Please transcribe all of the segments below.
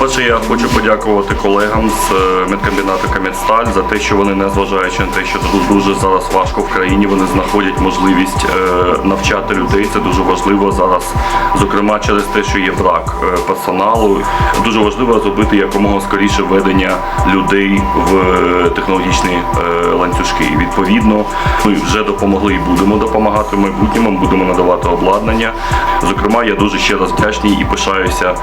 Я хочу подякувати колегам з е, медкомбінату Кам'янсталь за те, що вони, незважаючи на те, що дуже зараз важко в країні, вони знаходять можливість е, навчати людей. Це дуже важливо зараз, зокрема через те, що є брак е, персоналу. Дуже важливо зробити якомога скоріше введення людей в технологічні ланцюжки. І відповідно ми вже допомогли і будемо допомагати в майбутньому. Будемо надавати обладнання. Зокрема, я дуже ще раз вдячний і пишаюся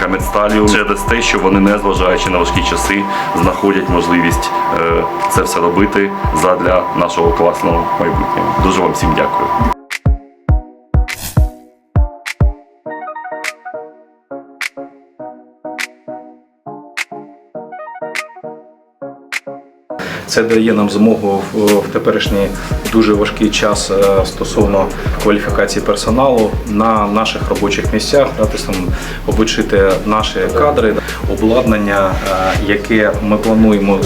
Кам'янсталю через те, що вони, незважаючи на важкі часи, знаходять можливість е, це все робити задля нашого класного майбутнього. Дуже вам всім дякую. Це дає нам змогу в, теперішній дуже важкий час е, стосовно кваліфікації персоналу на наших робочих місцях, дати там обучити наші кадри, обладнання, е, яке ми плануємо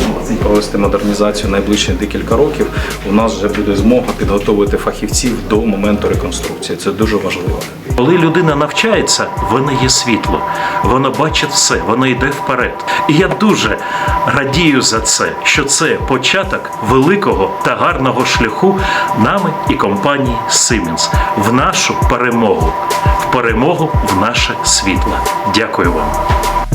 провести модернізацію найближчі декілька років. У нас вже буде змога підготовити фахівців до моменту реконструкції. Це дуже важливо. Коли людина навчається, воно є світло, воно бачить все, воно йде вперед. І я дуже радію за це, що це початок великого та гарного шляху нами і компанії Siemens в нашу перемогу, в перемогу в наше світло. Дякую вам.